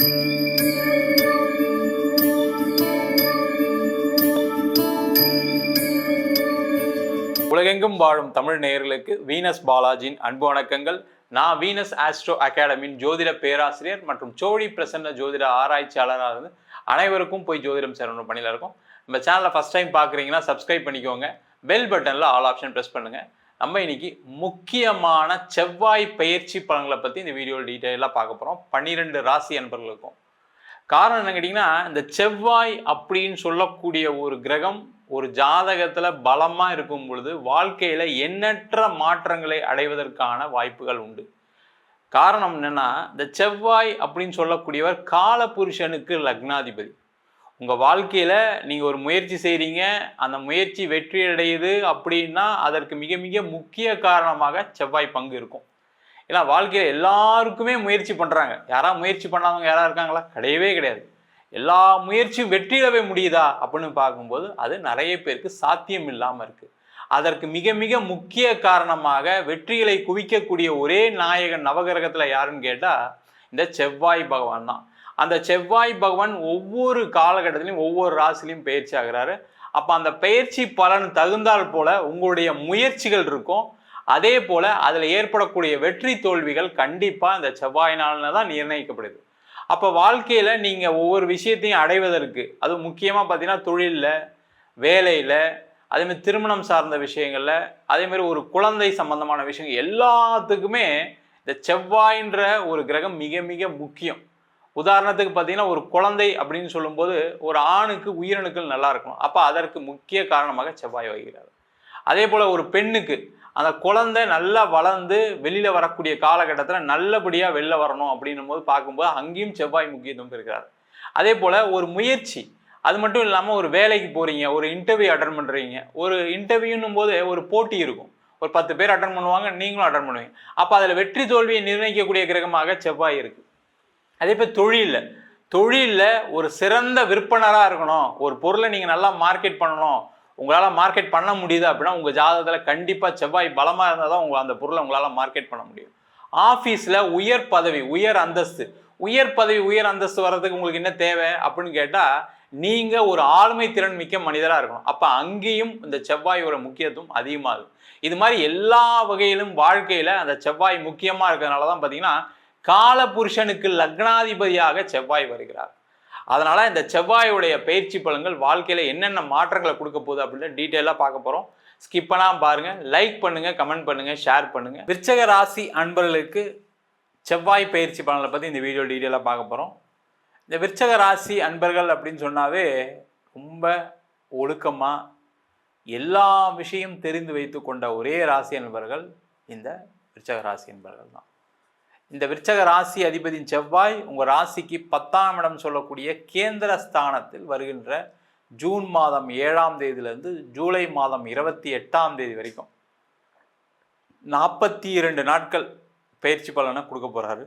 உலகெங்கும் வாழும் தமிழ் நேயர்களுக்கு வீனஸ் பாலாஜியின் அன்பு வணக்கங்கள். நான் வீனஸ் ஆஸ்ட்ரோ அகாடமியின் ஜோதிட பேராசிரியர் மற்றும் சோழி பிரசன்ன ஜோதிட ஆராய்ச்சியாளராக இருந்து அனைவருக்கும் போய் ஜோதிடம் சேரணும் பணியில் இருக்கும். நம்ம சேனலை ஃபஸ்ட் டைம் பார்க்குறீங்கன்னா சப்ஸ்கிரைப் பண்ணிக்கோங்க. பெல் பட்டனில் ஆல் ஆப்ஷன் ப்ரெஸ் பண்ணுங்கள் நம்ம இன்னைக்கு முக்கியமான செவ்வாய் பயிற்சி பலன்களை பற்றி இந்த வீடியோவில் டீட்டெயிலாக பார்க்க போகிறோம் பன்னிரெண்டு ராசி அன்பர்களுக்கும். காரணம் என்ன கேட்டிங்கன்னா இந்த செவ்வாய் அப்படின்னு சொல்லக்கூடிய ஒரு கிரகம் ஒரு ஜாதகத்தில் பலமாக இருக்கும் பொழுது வாழ்க்கையில் எண்ணற்ற மாற்றங்களை அடைவதற்கான வாய்ப்புகள் உண்டு. காரணம் என்னென்னா இந்த செவ்வாய் அப்படின்னு சொல்லக்கூடியவர் கால புருஷனுக்கு லக்னாதிபதி. உங்கள் வாழ்க்கையில் நீங்கள் ஒரு முயற்சி செய்கிறீங்க அந்த முயற்சி வெற்றி அடையுது அப்படின்னா அதற்கு மிக மிக முக்கிய காரணமாக செவ்வாய் பங்கு இருக்கும். ஏன்னா வாழ்க்கையில் எல்லாருக்குமே முயற்சி பண்ணுறாங்க யாராக முயற்சி பண்ணாதவங்க யாராக இருக்காங்களா? கிடையவே கிடையாது. எல்லா முயற்சியும் வெற்றியிடவே முடியுதா அப்படின்னு பார்க்கும்போது அது நிறைய பேருக்கு சாத்தியம் இல்லாமல் இருக்குது அதற்கு மிக மிக முக்கிய காரணமாக வெற்றிகளை குவிக்கக்கூடிய ஒரே நாயகன் நவகிரகத்தில் யாருன்னு கேட்டால் இந்த செவ்வாய் பகவான் தான். அந்த செவ்வாய் பகவான் ஒவ்வொரு காலகட்டத்திலையும் ஒவ்வொரு ராசிலையும் பயிற்சி ஆகிறாரு. அப்போ அந்த பயிற்சி பலன் தகுந்தால் போல உங்களுடைய முயற்சிகள் இருக்கும். அதே போல அதில் ஏற்படக்கூடிய வெற்றி தோல்விகள் கண்டிப்பாக இந்த செவ்வாயினால தான் நிர்ணயிக்கப்படுது. அப்போ வாழ்க்கையில் நீங்கள் ஒவ்வொரு விஷயத்தையும் அடைவதற்கு அது முக்கியமாக பார்த்தீங்கன்னா தொழிலில் வேலையில் அதேமாதிரி திருமணம் சார்ந்த விஷயங்களில் அதேமாதிரி ஒரு குழந்தை சம்பந்தமான விஷயங்கள் எல்லாத்துக்குமே இந்த செவ்வாயின்ற ஒரு கிரகம் மிக மிக முக்கியம். உதாரணத்துக்கு பார்த்தீங்கன்னா ஒரு குழந்தை அப்படின்னு சொல்லும்போது ஒரு ஆணுக்கு உயிரணுக்கள் நல்லா இருக்கும் அப்போ அதற்கு முக்கிய காரணமாக செவ்வாய் வகிக்கிறார். அதே போல் ஒரு பெண்ணுக்கு அந்த குழந்தை நல்லா வளர்ந்து வெளியில் வரக்கூடிய காலகட்டத்தில் நல்லபடியாக வெளில வரணும் அப்படின்னும் போது பார்க்கும்போது அங்கேயும் செவ்வாய் முக்கியத்துவம் இருக்கிறார் அதே போல் ஒரு முயற்சி அது மட்டும் இல்லாமல் ஒரு வேலைக்கு போகிறீங்க ஒரு இன்டர்வியூ அட்டன் பண்ணுறீங்க ஒரு இன்டர்வியூன்னும் போது ஒரு போட்டி இருக்கும். ஒரு பத்து பேர் அட்டன் பண்ணுவாங்க நீங்களும் அட்டன் பண்ணுவீங்க. அப்போ அதில் வெற்றி தோல்வியை நிர்ணயிக்கக்கூடிய கிரகமாக செவ்வாய் இருக்குது அதே போல் தொழிலில் தொழிலில் ஒரு சிறந்த விற்பனராக இருக்கணும். ஒரு பொருளை நீங்கள் நல்லா மார்க்கெட் பண்ணணும். உங்களால் மார்க்கெட் பண்ண முடியுது அப்படின்னா உங்கள் ஜாதகத்தில் கண்டிப்பாக செவ்வாய் பலமாக இருந்தால் தான் உங்கள் அந்த பொருளை உங்களால் மார்க்கெட் பண்ண முடியும். ஆஃபீஸில் உயர் பதவி உயர் அந்தஸ்து. உயர் பதவி உயர் அந்தஸ்து வர்றதுக்கு உங்களுக்கு என்ன தேவை அப்படின்னு கேட்டால் நீங்கள் ஒரு ஆளுமை திறன் மிக்க மனிதராக இருக்கணும். அப்போ அங்கேயும் இந்த செவ்வாயோட முக்கியத்துவம் அதிகமாகும். இது மாதிரி எல்லா வகையிலும் வாழ்க்கையில் அந்த செவ்வாய் முக்கியமாக இருக்கிறதுனால தான் பார்த்தீங்கன்னா கால புருஷனுக்கு லக்னாதிபதியாக செவ்வாய் வருகிறார். அதனால இந்த செவ்வாயுடைய பயிற்சி பலன்கள் வாழ்க்கையில என்னென்ன மாற்றங்களை கொடுக்க போகுது அப்படின்னு டீட்டெயிலாக பார்க்க போறோம். ஸ்கிப்பெல்லாம் பாருங்கள் பாருங்க. லைக் பண்ணுங்க கமெண்ட் பண்ணுங்க ஷேர் பண்ணுங்க. விருச்சக ராசி அன்பர்களுக்கு செவ்வாய் பயிற்சி பலன்களை பற்றி இந்த வீடியோ டீட்டெயிலாக பார்க்க போகிறோம் இந்த விருச்சக ராசி அன்பர்கள் அப்படின்னு சொன்னாவே ரொம்ப ஒழுக்கமாக எல்லா விஷயம் தெரிந்து வைத்து கொண்ட ஒரே ராசி அன்பர்கள் இந்த விருச்சக ராசி அன்பர்கள் தான். இந்த விருச்சக ராசி அதிபதியின் செவ்வாய் உங்கள் ராசிக்கு பத்தாம் இடம் சொல்லக்கூடிய கேந்திர ஸ்தானத்தில் வருகின்ற ஜூன் மாதம் ஏழாம் தேதியிலிருந்து ஜூலை மாதம் இருபத்தி எட்டாம் தேதி வரைக்கும் நாற்பத்தி இரண்டு நாட்கள் பயிற்சி பலனை கொடுக்க போகிறாரு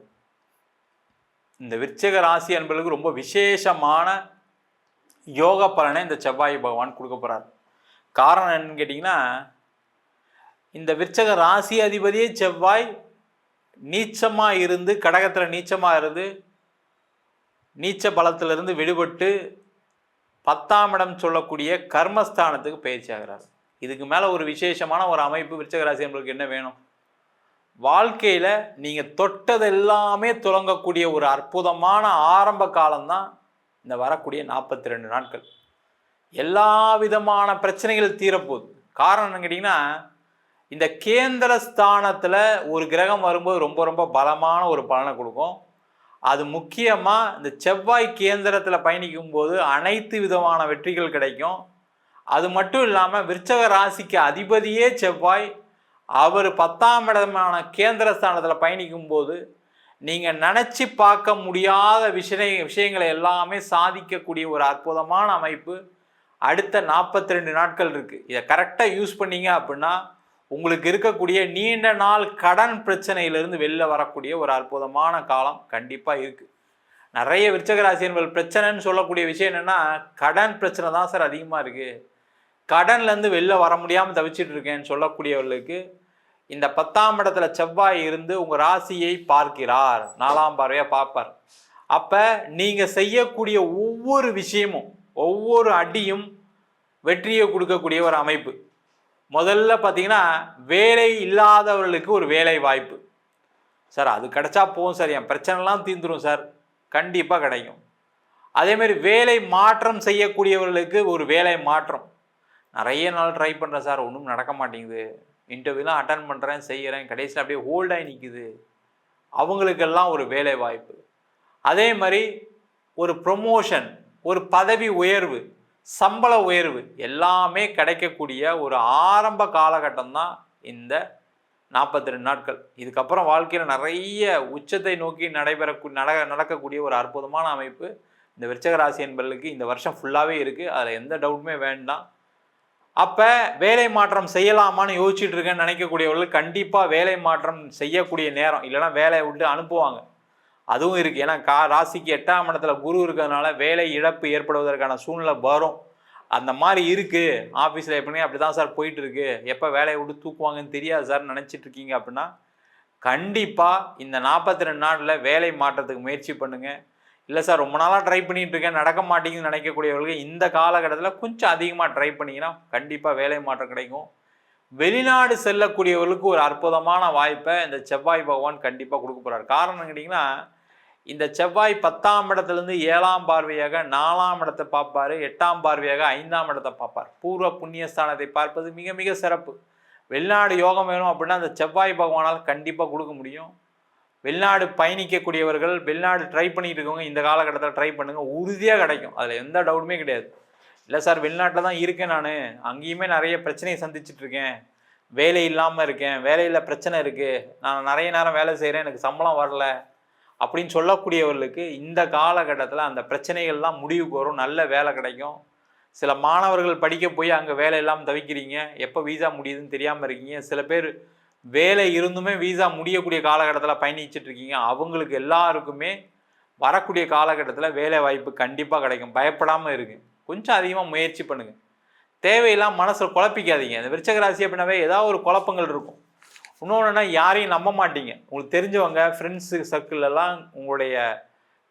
இந்த விருச்சக ராசி என்பதற்கு ரொம்ப விசேஷமான யோக பலனை இந்த செவ்வாய் பகவான் கொடுக்க போகிறார் காரணம் என்னன்னு கேட்டிங்கன்னா இந்த விருச்சக ராசி அதிபதியே செவ்வாய் நீச்சமாக இருந்து கடகத்தில் நீச்சமாக இருந்து நீச்ச பலத்திலிருந்து விடுபட்டு பத்தாம் இடம் சொல்லக்கூடிய கர்மஸ்தானத்துக்கு பயிற்சி ஆகிறார். இதுக்கு மேலே ஒரு விசேஷமான ஒரு அமைப்பு விருச்சகராசி என்பதுக்கு என்ன வேணும்? வாழ்க்கையில் நீங்கள் தொட்டது எல்லாமே துலங்கக்கூடிய ஒரு அற்புதமான ஆரம்ப காலம்தான் இந்த வரக்கூடிய நாற்பத்தி ரெண்டு நாட்கள். எல்லா விதமான பிரச்சனைகள் தீரப்போகுது. காரணம் என்ன கேட்டிங்கன்னா இந்த கேந்திர ஸ்தானத்தில் ஒரு கிரகம் வரும்போது ரொம்ப ரொம்ப பலமான ஒரு பலனை கொடுக்கும். அது முக்கியமாக இந்த செவ்வாய் கேந்திரத்தில் பயணிக்கும் போது அனைத்து விதமான வெற்றிகள் கிடைக்கும். அது மட்டும் இல்லாமல் விருச்சக ராசிக்கு அதிபதியே செவ்வாய். அவர் பத்தாம் இடமான கேந்திர ஸ்தானத்தில் பயணிக்கும் போது நீங்கள் நினச்சி பார்க்க முடியாத விஷய விஷயங்களை எல்லாமே சாதிக்கக்கூடிய ஒரு அற்புதமான அமைப்பு. அடுத்த நாற்பத்தி ரெண்டு நாட்கள் இருக்குது இதை கரெக்டாக யூஸ் பண்ணீங்க அப்படின்னா உங்களுக்கு இருக்கக்கூடிய நீண்ட நாள் கடன் பிரச்சனையிலிருந்து வெளில வரக்கூடிய ஒரு அற்புதமான காலம் கண்டிப்பாக இருக்குது நிறைய விருச்சகராசியர்கள் பிரச்சனைன்னு சொல்லக்கூடிய விஷயம் என்னென்னா கடன் பிரச்சனை தான் சார் அதிகமாக இருக்குது கடன்லேருந்து வெளில வர முடியாமல் தவிச்சிட்டு இருக்கேன்னு சொல்லக்கூடியவர்களுக்கு இந்த பத்தாம் இடத்துல செவ்வாய் இருந்து உங்கள் ராசியை பார்க்கிறார். நாலாம் பார்வையாக பார்ப்பார். அப்போ நீங்கள் செய்யக்கூடிய ஒவ்வொரு விஷயமும் ஒவ்வொரு அடியும் வெற்றியை கொடுக்கக்கூடிய ஒரு அமைப்பு. முதல்ல பார்த்தீங்கன்னா வேலை இல்லாதவர்களுக்கு ஒரு வேலை வாய்ப்பு. சார் அது கிடைச்சா போகும் சார். என் பிரச்சனைலாம் தீர்ந்துரும் சார். கண்டிப்பாக கிடைக்கும். அதே மாதிரி வேலை மாற்றம் செய்யக்கூடியவர்களுக்கு ஒரு வேலை மாற்றம். நிறைய நாள் ட்ரை பண்ணுறேன் சார். ஒன்றும் நடக்க மாட்டேங்குது. இன்டர்வியூலாம் அட்டன் பண்ணுறேன் செய்கிறேன் கடைசியில் அப்படியே ஹோல்டாகி நிற்குது அவங்களுக்கெல்லாம் ஒரு வேலை வாய்ப்பு. அதே மாதிரி ஒரு ப்ரொமோஷன் ஒரு பதவி உயர்வு. சம்பள உயர்வு எல்லாமே கிடைக்கக்கூடிய ஒரு ஆரம்ப காலகட்டம் தான் இந்த நாற்பத்தி ரெண்டு நாட்கள். இதுக்கப்புறம் வாழ்க்கையில் நிறைய உச்சத்தை நோக்கி நடைபெறக்கூ நட நடக்கக்கூடிய ஒரு அற்புதமான அமைப்பு இந்த விருச்சக ராசி என்பர்களுக்கு இந்த வருஷம் ஃபுல்லாகவே இருக்குது அதில் எந்த டவுட்டுமே வேண்டாம். அப்போ வேலை மாற்றம் செய்யலாமான்னு யோசிச்சுட்டு இருக்கேன்னு நினைக்கக்கூடியவர்கள் கண்டிப்பாக வேலை மாற்றம் செய்யக்கூடிய நேரம். இல்லைன்னா வேலையை விட்டு அனுப்புவாங்க. அதுவும் இருக்குது ஏன்னா கா ராசிக்கு எட்டாம் இடத்துல குரு இருக்கிறதுனால வேலை இழப்பு ஏற்படுவதற்கான சூழ்நிலை வரும். அந்த மாதிரி இருக்குது ஆஃபீஸில் எப்படின்னா அப்படி தான் சார் போயிட்டுருக்கு. எப்போ வேலையை விட்டு தூக்குவாங்கன்னு தெரியாது சார். நினச்சிட்டு இருக்கீங்க அப்படின்னா கண்டிப்பாக இந்த நாற்பத்தி ரெண்டு நாளில் வேலை மாற்றத்துக்கு முயற்சி பண்ணுங்கள் இல்லை சார் ரொம்ப நாளாக ட்ரை பண்ணிகிட்டு இருக்கேன். நடக்க மாட்டேங்குதுன்னு நினைக்கக்கூடியவர்களுக்கு இந்த காலகட்டத்தில் கொஞ்சம் அதிகமாக ட்ரை பண்ணிங்கன்னா கண்டிப்பாக வேலை மாற்றம் கிடைக்கும். வெளிநாடு செல்லக்கூடியவர்களுக்கு ஒரு அற்புதமான வாய்ப்பை இந்த செவ்வாய் பகவான் கண்டிப்பாக கொடுக்க போகிறார் காரணம் கேட்டிங்கன்னா இந்த செவ்வாய் பத்தாம் இடத்துலேருந்து ஏழாம் பார்வையாக நாலாம் இடத்தை பார்ப்பார் எட்டாம் பார்வையாக ஐந்தாம் இடத்தை பார்ப்பார். பூர்வ புண்ணியஸ்தானத்தை பார்ப்பது மிக மிக சிறப்பு. வெளிநாடு யோகம் வேணும் அப்படின்னா அந்த செவ்வாய் பகவானால் கண்டிப்பாக கொடுக்க முடியும். வெளிநாடு பயணிக்கக்கூடியவர்கள் வெளிநாடு ட்ரை பண்ணிட்டு இருக்கவங்க இந்த காலகட்டத்தில் ட்ரை பண்ணுங்கள் உறுதியாக கிடைக்கும். அதில் எந்த டவுட்டுமே கிடையாது. இல்லை சார் வெளிநாட்டில் தான் இருக்கேன் நான். அங்கேயுமே நிறைய பிரச்சனையை சந்திச்சுட்டு இருக்கேன். வேலை இல்லாமல் இருக்கேன். வேலையில் பிரச்சனை இருக்குது நான் நிறைய நேரம் வேலை செய்கிறேன் எனக்கு சம்பளம் வரல. அப்படின்னு சொல்லக்கூடியவர்களுக்கு இந்த காலகட்டத்தில் அந்த பிரச்சனைகள்லாம் முடிவுக்கு வரும். நல்ல வேலை கிடைக்கும். சில மாணவர்கள் படிக்க போய் அங்கே வேலை இல்லாமல் தவிக்கிறீங்க. எப்போ வீசா முடியுதுன்னு தெரியாமல் இருக்கீங்க. சில பேர் வேலை இருந்துமே வீசா முடியக்கூடிய காலகட்டத்தில் பயணிச்சுட்டு இருக்கீங்க. அவங்களுக்கு எல்லாருக்குமே வரக்கூடிய காலகட்டத்தில் வேலை வாய்ப்பு கண்டிப்பாக கிடைக்கும். பயப்படாமல் இருக்குது கொஞ்சம் அதிகமாக முயற்சி பண்ணுங்கள் தேவையெல்லாம் மனசில் குழப்பிக்காதீங்க. இந்த விருச்சக ராசி அப்படின்னாவே ஏதாவது ஒரு குழப்பங்கள் இருக்கும். இன்னொன்றுனா யாரையும் நம்ப மாட்டீங்க. உங்களுக்கு தெரிஞ்சவங்க ஃப்ரெண்ட்ஸு சர்க்கிளெல்லாம் உங்களுடைய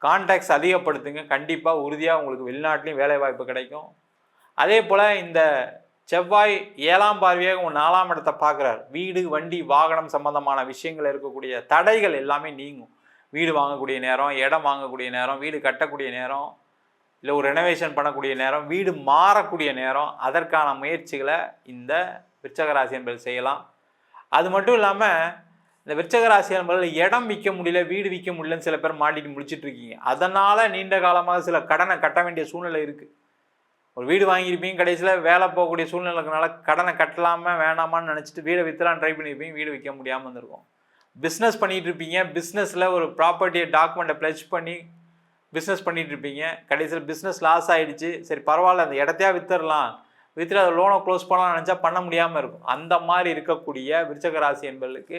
கான்டாக்ட்ஸ் அதிகப்படுத்துங்க. கண்டிப்பாக உறுதியாக உங்களுக்கு வெளிநாட்டிலையும் வேலை வாய்ப்பு கிடைக்கும். அதே போல் இந்த செவ்வாய் ஏழாம் பார்வையாக உங்கள் நாலாம் இடத்தை பார்க்குறார். வீடு வண்டி வாகனம் சம்பந்தமான விஷயங்கள் இருக்கக்கூடிய தடைகள் எல்லாமே நீங்கும். வீடு வாங்கக்கூடிய நேரம் இடம் வாங்கக்கூடிய நேரம் வீடு கட்டக்கூடிய நேரம் இல்லை ஒரு ரெனோவேஷன் பண்ணக்கூடிய நேரம் வீடு மாறக்கூடிய நேரம் அதற்கான முயற்சிகளை இந்த விருச்சகராசி என்பது செய்யலாம். அது மட்டும் இல்லாமல் இந்த விருச்சகராசி என்பதில் இடம் விற்க முடியல வீடு விற்க முடியலன்னு சில பேர் மாட்டிட்டு முடிச்சுட்டு இருக்கீங்க. அதனால் நீண்ட காலமாக சில கடனை கட்ட வேண்டிய சூழ்நிலை இருக்குது ஒரு வீடு வாங்கியிருப்பீங்க கடைசியில் வேலை போகக்கூடிய சூழ்நிலைக்குனால கடனை கட்டலாமல் வேணாமான்னு நினச்சிட்டு வீடை விற்றுலாம் ட்ரை பண்ணியிருப்பீங்க வீடு விற்க முடியாமல் இருந்திருக்கும் பிஸ்னஸ் பண்ணிகிட்டு இருப்பீங்க பிஸ்னஸில் ஒரு ப்ராப்பர்ட்டியை டாக்குமெண்ட்டை ப்ளச் பண்ணி பிஸ்னஸ் பண்ணிகிட்டு இருப்பீங்க கடைசியில் பிஸ்னஸ் லாஸ் ஆகிடுச்சு சரி பரவாயில்ல அந்த இடத்தையா வித்துடலாம். வித்துட்டு அதை லோனை க்ளோஸ் பண்ணலாம் நினச்சா பண்ண முடியாமல் இருக்கும். அந்த மாதிரி இருக்கக்கூடிய விருச்சக ராசி என்பதற்கு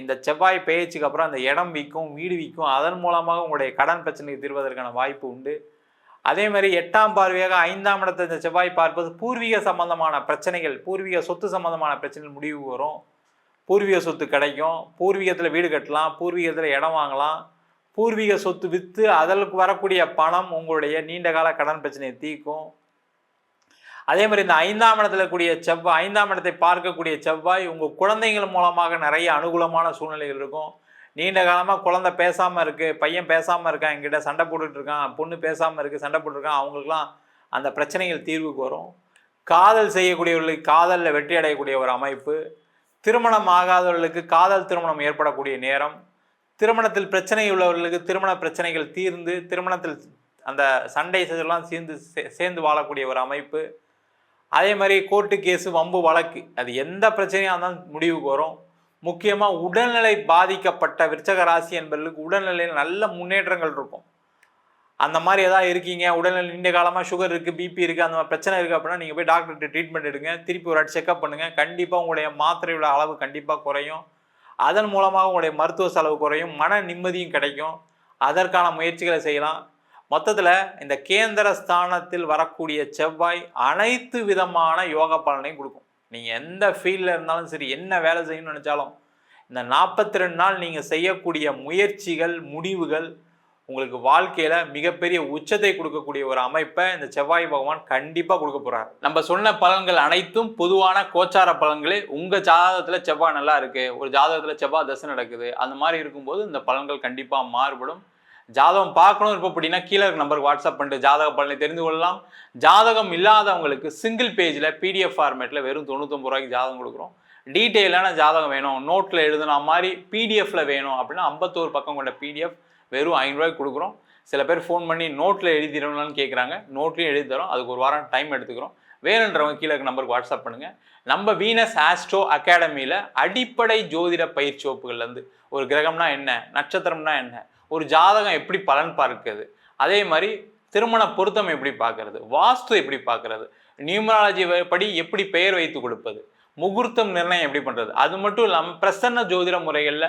இந்த செவ்வாய் பேச்சுக்கு அப்புறம் அந்த இடம் விற்கும் வீடு விற்கும் அதன் மூலமாக உங்களுடைய கடன் பிரச்சனைக்கு தீர்வதற்கான வாய்ப்பு உண்டு. அதே மாதிரி எட்டாம் பார்வையாக ஐந்தாம் இடத்தை இந்த செவ்வாய் பார்ப்பது பூர்வீக சம்பந்தமான பிரச்சனைகள் பூர்வீக சொத்து சம்பந்தமான பிரச்சனைகள் முடிவு வரும். பூர்வீக சொத்து கிடைக்கும். பூர்வீகத்தில் வீடு கட்டலாம். பூர்வீகத்தில் இடம் வாங்கலாம். பூர்வீக சொத்து விற்று அதற்கு வரக்கூடிய பணம் உங்களுடைய நீண்ட கால கடன் பிரச்சனையை தீர்க்கும். அதே மாதிரி இந்த ஐந்தாம் இடத்துல கூடிய செவ்வாய் ஐந்தாம் இடத்தை பார்க்கக்கூடிய செவ்வாய் உங்கள் குழந்தைகள் மூலமாக நிறைய அனுகூலமான சூழ்நிலைகள் இருக்கும். நீண்ட காலமாக குழந்தை பேசாமல் இருக்குது பையன் பேசாமல் இருக்கான் என்கிட்ட சண்டை போட்டுட்டு இருக்கான் பொண்ணு பேசாமல் இருக்குது சண்டை போட்டுருக்கான் அவங்களுக்குலாம் அந்த பிரச்சனைகள் தீர்வுக்கு வரும். காதல் செய்யக்கூடியவர்களுக்கு காதலில் வெற்றி அடையக்கூடிய ஒரு அமைப்பு. திருமணம் ஆகாதவர்களுக்கு காதல் திருமணம் ஏற்படக்கூடிய நேரம். திருமணத்தில் பிரச்சனை உள்ளவர்களுக்கு திருமண பிரச்சனைகள் தீர்ந்து திருமணத்தில் அந்த சண்டை எல்லாம் சேர்ந்து சேர்ந்து வாழக்கூடிய ஒரு அமைப்பு. அதே மாதிரி கோர்ட்டு கேஸு வம்பு வழக்கு அது எந்த பிரச்சனையாக இருந்தாலும் முடிவுக்கு வரும். முக்கியமாக உடல்நிலை பாதிக்கப்பட்ட விருச்சக ராசி என்பவர்களுக்கு உடல்நிலையில் நல்ல முன்னேற்றங்கள் இருக்கும். அந்த மாதிரி எதாவது இருக்கீங்க உடல்நிலை நீண்ட காலமாக சுகர் இருக்குது பிபி இருக்குது அந்த மாதிரி பிரச்சனை இருக்குது அப்படின்னா நீங்கள் போய் டாக்டர்கிட்ட ட்ரீட்மெண்ட் எடுங்க திருப்பி ஒரு செக்அப் பண்ணுங்கள் கண்டிப்பாக உங்களுடைய மாத்திரையோட அளவு கண்டிப்பாக குறையும். அதன் மூலமாக உங்களுடைய மருத்துவ செலவு குறையும் மன நிம்மதியும் கிடைக்கும். அதற்கான முயற்சிகளை செய்யலாம். மொத்தத்தில் இந்த கேந்திர ஸ்தானத்தில் வரக்கூடிய செவ்வாய் அனைத்து விதமான யோக பலனையும் கொடுக்கும். நீங்கள் எந்த ஃபீல்டில் இருந்தாலும் சரி என்ன வேலை செய்யணும்னு நினச்சாலும் இந்த நாற்பத்தி ரெண்டு நாள் நீங்கள் செய்யக்கூடிய முயற்சிகள் முடிவுகள் உங்களுக்கு வாழ்க்கையில மிகப்பெரிய உச்சத்தை கொடுக்கக்கூடிய ஒரு அமைப்பை இந்த செவ்வாய் பகவான் கண்டிப்பா கொடுக்க போறார். நம்ம சொன்ன பலன்கள் அனைத்தும் பொதுவான கோச்சார பலன்களே உங்க ஜாதகத்துல செவ்வாய் நல்லா இருக்கு ஒரு ஜாதகத்துல செவ்வாய் தசை நடக்குது அந்த மாதிரி இருக்கும்போது இந்த பலன்கள் கண்டிப்பா மாறுபடும். ஜாதகம் பார்க்கணும் இருப்போம் அப்படின்னா கீழே இருக்க நம்பருக்கு வாட்ஸ்அப் பண்ணிட்டு ஜாதக பலனை தெரிந்து கொள்ளலாம். ஜாதகம் இல்லாதவங்களுக்கு சிங்கிள் பேஜில் பிடிஎஃப் ஃபார்மேட்டில் வெறும் தொண்ணூத்தொம்பது ரூபாய்க்கு ஜாதகம் கொடுக்குறோம். டீட்டெயிலான ஜாதகம் வேணும். நோட்டில் எழுதுன மாதிரி பிடிஎஃப்ல வேணும் அப்படின்னா ஐம்பத்தோரு பக்கம் கொண்ட பிடிஎஃப் வெறும் ஐநூறுரூவாய்க்கு கொடுக்குறோம். சில பேர் ஃபோன் பண்ணி நோட்டில் எழுதிடணும்னு கேட்குறாங்க நோட்லையும் எழுதி தரோம். அதுக்கு ஒரு வாரம் டைம் எடுத்துக்கிறோம். வேணுன்றவங்க கீழே நம்பருக்கு வாட்ஸ்அப் பண்ணுங்கள் நம்ம வீனஸ் ஆஸ்ட்ரோ அகாடமியில் அடிப்படை ஜோதிட பயிற்சி வகுப்புகள்லேருந்து ஒரு கிரகம்னா என்ன? நட்சத்திரம்னா என்ன? ஒரு ஜாதகம் எப்படி பலன் பார்க்குது அதே மாதிரி திருமண பொருத்தம் எப்படி பார்க்கறது? வாஸ்து எப்படி பார்க்கறது? நியூமராலஜி படி எப்படி பெயர் வைத்து கொடுப்பது? முகூர்த்தம் நிர்ணயம் எப்படி பண்ணுறது அது மட்டும் இல்லாமல் பிரசன்ன ஜோதிட முறைகளில்